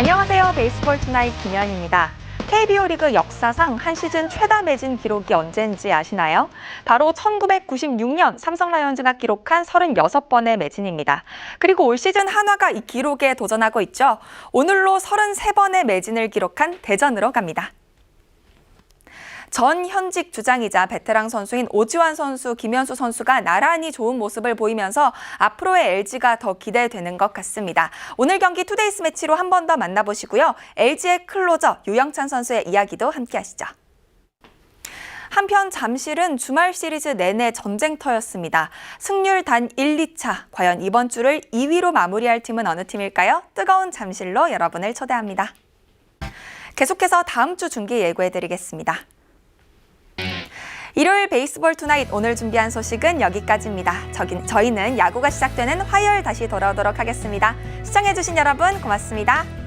안녕하세요. 베이스볼 투나잇 김현입니다. KBO 리그 역사상 한 시즌 최다 매진 기록이 언제인지 아시나요? 바로 1996년 삼성 라이온즈가 기록한 36번의 매진입니다. 그리고 올 시즌 한화가 이 기록에 도전하고 있죠. 오늘로 33번의 매진을 기록한 대전으로 갑니다. 전 현직 주장이자 베테랑 선수인 오지환 선수, 김현수 선수가 나란히 좋은 모습을 보이면서 앞으로의 LG가 더 기대되는 것 같습니다. 오늘 경기 투데이스 매치로 한 번 더 만나보시고요. LG의 클로저 유영찬 선수의 이야기도 함께 하시죠. 한편 잠실은 주말 시리즈 내내 전쟁터였습니다. 승률 단 1, 2차. 과연 이번 주를 2위로 마무리할 팀은 어느 팀일까요? 뜨거운 잠실로 여러분을 초대합니다. 계속해서 다음 주 중계 예고해드리겠습니다. 일요일 베이스볼 투나잇 오늘 준비한 소식은 여기까지입니다. 저기, 저희는 야구가 시작되는 화요일 다시 돌아오도록 하겠습니다. 시청해주신 여러분 고맙습니다.